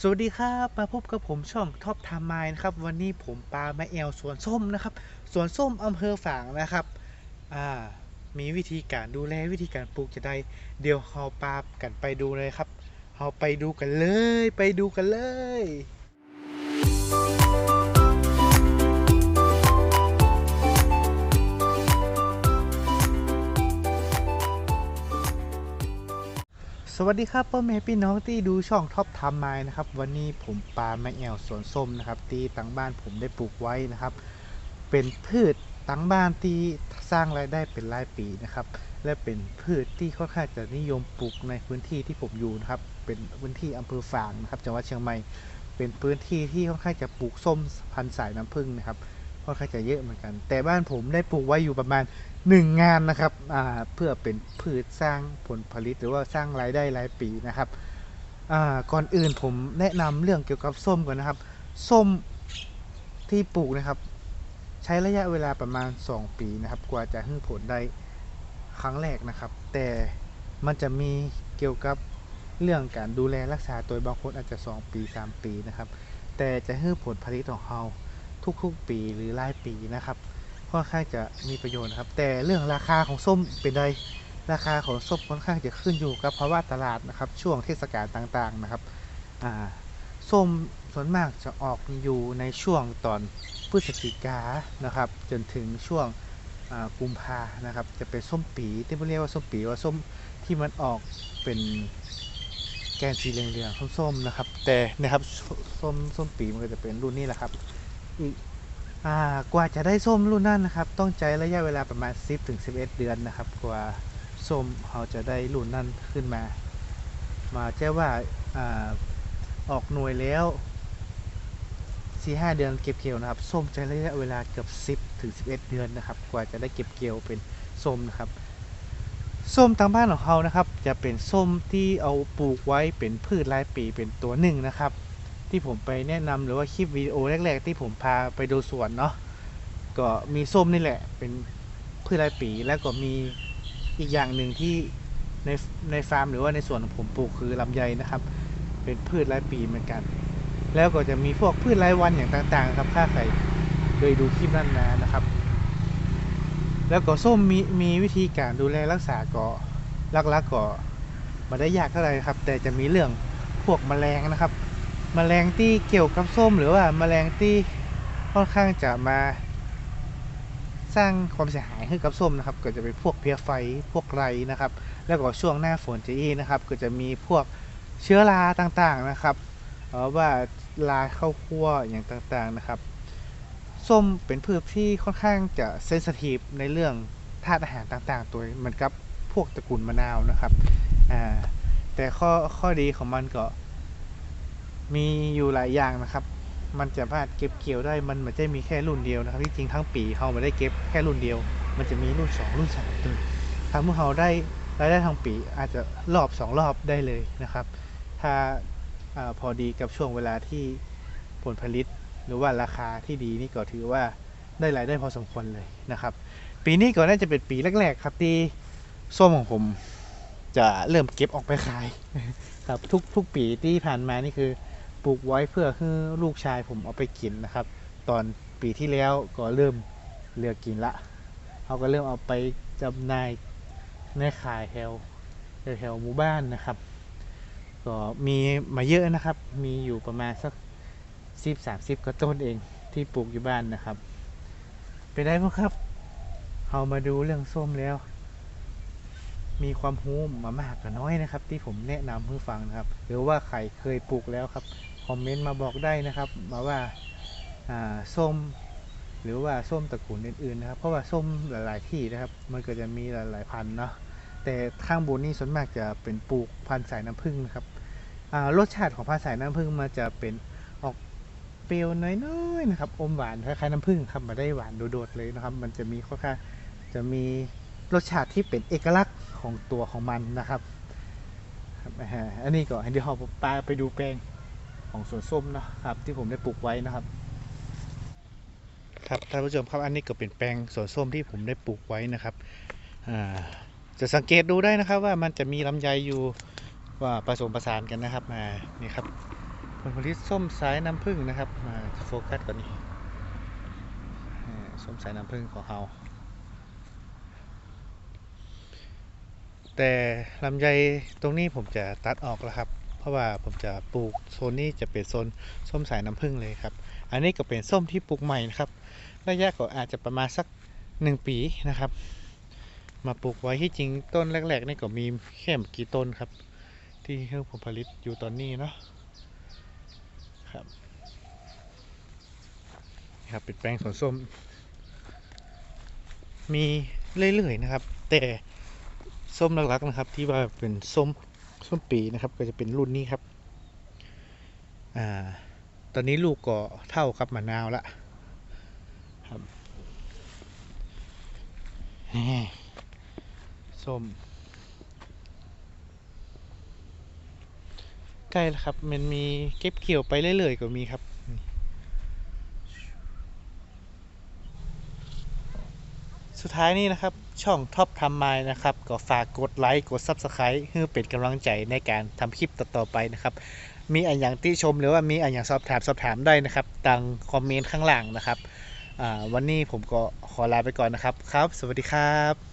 สวัสดีครับมาพบกับผมช่องท็อปทม์ไมล์นะครับ วันนี้ผมปลามาแอลสวนส้มนะครับสวนส้มอำเภอฝางนะครับอ่ามีวิธีการดูแลวิธีการปลูกจะได้ เดี๋ยวเราปากันไปดูเลยครับเราไปดูกันเลย ไปดูกันเลย สวัสดีครับพ่อแม่พี่น้องที่ดูช่องท็อปทม์ไมล์นะครับ วันนี้ผมปาแมแอลสวนส้มนะครับที่ตั้งบ้านผมได้ปลูกไว้นะครับ เป็นพืชตั้งบ้านที่สร้างรายได้เป็นรายปีนะครับ และเป็นพืชที่ค่อนข้างจะนิยมปลูกในพื้นที่ที่ผมอยู่นะครับ เป็นพื้นที่อำเภอฝางนะครับจังหวัดเชียงใหม่ เป็นพื้นที่ที่ค่อนข้างจะปลูกส้มพันธุ์สายน้ำผึ้งนะครับ ค่อนข้างจะเยอะเหมือนกัน แต่บ้านผมได้ปลูกไว้อยู่ประมาณหนึ่งงานนะครับเพื่อเป็นพืชสร้างผลผลิตหรือว่าสร้างรายได้รายปีนะครับก่อนอื่นผมแนะนำเรื่องเกี่ยวกับส้มก่อนนะครับ ส้มที่ปลูกนะครับ ใช้ระยะเวลาประมาณ 2 ปีนะครับ กว่าจะให้ผลได้ครั้งแรกนะครับ แต่มันจะมีเกี่ยวกับเรื่องการดูแลรักษาตัวบางคนอาจจะ 2 ปี 3 ปีนะครับ แต่จะให้ผลผลิตของเรา ทุกๆ ปีหรือรายปีนะครับค่อนข้างจะมีประโยชน์นะครับ แต่เรื่องราคาของส้มเป็นไดราคาของส้มค่อนข้างจะขึ้นอยู่กับภาวะตลาดนะครับ ช่วงเทศกาลต่างๆนะครับส้มส่วนมากจะออกอยู่ในช่วงตอนพฤศจิกานะครับ จนถึงช่วงกุมภานะครับ จะเป็นส้มปีที่เรียกว่าส้มปีว่าส้มที่มันออกเป็นแกนสีเหลืองๆส้มๆนะครับ แต่นะครับส้มส้มปีมันก็จะเป็นรุ่นนี้แหละครับ อีกกว่าจะได้ส้มรุ่นนั้นนะครับ ต้องใช้ระยะเวลาประมาณ 10ถึง11 เดือนนะครับ กว่าส้มเขาจะได้รุ่นนั้นขึ้นมา มาแจ้ว่าอออกหน่วยแล้ว4-5เดือนเก็บเกี่ยวนะครับส้มใช้ระยะเวลาเกือบ10ถึง11เดือนนะครับ กว่าจะได้เก็บเกี่ยวเป็นส้มนะครับส้มทางบ้านของเขานะครับ จะเป็นส้มที่เอาปลูกไว้เป็นพืชรายปีเป็นตัวหนึ่งนะครับ ที่ผมไปแนะนำหรือว่าคลิปวิดีโอแรก ๆ ที่ผมพาไปดูสวนเนาะก็มีส้มนี่แหละ เป็นพืชรายปีแล้วก็มีอีกอย่างหนึ่งที่ในในฟาร์มหรือว่าในสวนของผมปลูกคือลำไยนะครับ เป็นพืชรายปีเหมือนกัน แล้วก็จะมีพวกพืชรายวันอย่างต่างๆครับถ้าใครโดยดูคลิปนั้นมานะครับ แล้วก็ส้มมีมีวิธีการดูแลรักษาก็ลักๆก็ไมาได้ยากเท่าไหร่ครับ แต่จะมีเรื่องพวกแมลงนะครับ แมลงที่เกี่ยวกับส้มหรือว่าแมลงที่ค่อนข้างจะมาสร้างความเสียหายให้กับส้มนะครับ ก็จะเป็นพวกเพี้ยไฟพวกไรนะครับ แล้วก็ช่วงหน้าฝนจะอีนะครับ ก็จะมีพวกเชื้อราต่างๆนะครับเอ่อว่าลาเข้าคั่วอย่างต่างๆนะครับส้มเป็นพืชที่ค่อนข้างจะเซนสทีฟในเรื่องธาตุอาหารต่างๆ ตัวเหมือนกับพวกตระกูลมะนาวนะครับแต่ข้อข้อดีของมันก็ มีอยู่หลายอย่างนะครับ มันจะสามารถเก็บเกี่ยวได้ มันไม่ได้มีแค่รุ่นเดียวนะครับ ที่จริงทั้งปีเขาไม่ได้เก็บแค่รุ่นเดียว มันจะมีรุ่น 2 รุ่น3ตัวยทำให้เขาได้รายได้ทั้งปีอาจจะรอบ 2 รอบได้เลยนะครับ ถ้าอาพอดีกับช่วงเวลาที่ผลผลิต หรือว่าราคาที่ดีนี่ก็ถือว่าได้รายได้พอสมควรเลยนะครับ ปีนี้ก็น่าจะเป็นปีแรก ๆ ครับที่ส้มของผมจะเริ่มเก็บออกไปขาย ครับทุกทุกปีที่ผ่านมานี่คือ ปลูกไว้เพื่อให้ลูกชายผมเอาไปกินนะครับ ตอนปีที่แล้วก็เริ่มเลือกกินละเขาก็เริ่มเอาไปจำหน่ายในขายแถวแถวหมู่บ้านนะครับ ก็มีมาเยอะนะครับ มีอยู่ประมาณสักสิบสามสิบกว่าต้นเองที่ปลูกอยู่บ้านนะครับ ไปได้ไหมครับ เอามาดูเรื่องส้มแล้ว มีความรู้มามากกับน้อยนะครับ ที่ผมแนะนำเพื่อฟังนะครับ หรือว่าใครเคยปลูกแล้วครับคอมเมนต์มาบอกได้นะครับ มาว่าอ่าส้ม หรือว่าส้มตระกูลอื่นๆนะครับ เพราะว่าส้มหลายๆที่นะครับ มันก็จะมีหลายๆพันธุ์เนาะแต่ข้างบนนี่ส่วนมากจะเป็นปลูกพันธุ์สายน้ำผึ้งนะครับอ่ารสชาติของพันธุ์สายน้ำผึ้งมันจะเป็นออกเปรี้ยวน้อยๆนะครับ อมหวานคล้ายๆน้ำผึ้งครับมาได้หวานโดดๆเลยนะครับ มันจะมีค่อนข้างจะมี รสชาติที่เป็นเอกลักษณ์ของตัวของมันนะครับอันนี้ก็ให้เดี๋ยวเราปาไปดูแปลงของสวนส้มนะครับ ที่ผมได้ปลูกไว้นะครับ ครับท่านผู้ชมครับอันนี้ก็เป็นแปลงสวนส้มที่ผมได้ปลูกไว้นะครับจะสังเกตดูได้นะครับว่ามันจะมีลำไยอยู่ว่าผสมผสานกันนะครับอ่านี่ครับผลผลิตส้มสายน้ำผึ้งนะครับมาโฟกัสก่อนนี้อ่ส้มสายน้ำผึ้งของเรา แต่ลำไยตรงนี้ผมจะตัดออกแล้วครับ เพราะว่าผมจะปลูกโซนนี้จะเป็นโซนส้มสายน้ำผึ้งเลยครับ อันนี้ก็เป็นส้มที่ปลูกใหม่นะครับ ระยะก็อาจจะประมาณสักหนึ่งปีนะครับ มาปลูกไว้ที่จริงต้นแรกๆนี่ก็มีแค่ไม่กี่ต้นครับ ที่ให้ผลผลิตอยู่ตอนนี้เนาะครับครับเป็นแปลงสวนส้ม มีเรื่อยๆนะครับ แต่ ส้มหลักๆนะครับ ที่ว่าเป็นส้มส้มปีนะครับ ก็จะเป็นรุ่นนี้ครับ อ่า ตอนนี้ลูกก็เท่ากับมะนาวละครับส้มใกล้แล้วครับ มันมีเก็บเกี่ยวไปเรื่อยๆก็มีครับ สุดท้ายนี้นะครับ ช่องท็อปทำไมนะครับ ก็ฝากกดไลค์กด Subscribe เพื่อเป็นกำลังใจในการทำคลิปต่อๆไปนะครับ มีอันอย่างที่ชมหรือว่ามีอันอย่างสอบถามสอบถามได้นะครับตังคอมเมนต์ข้างล่างนะครับวันนี้ผมก็ขอลาไปก่อนนะครับครับ สวัสดีครับ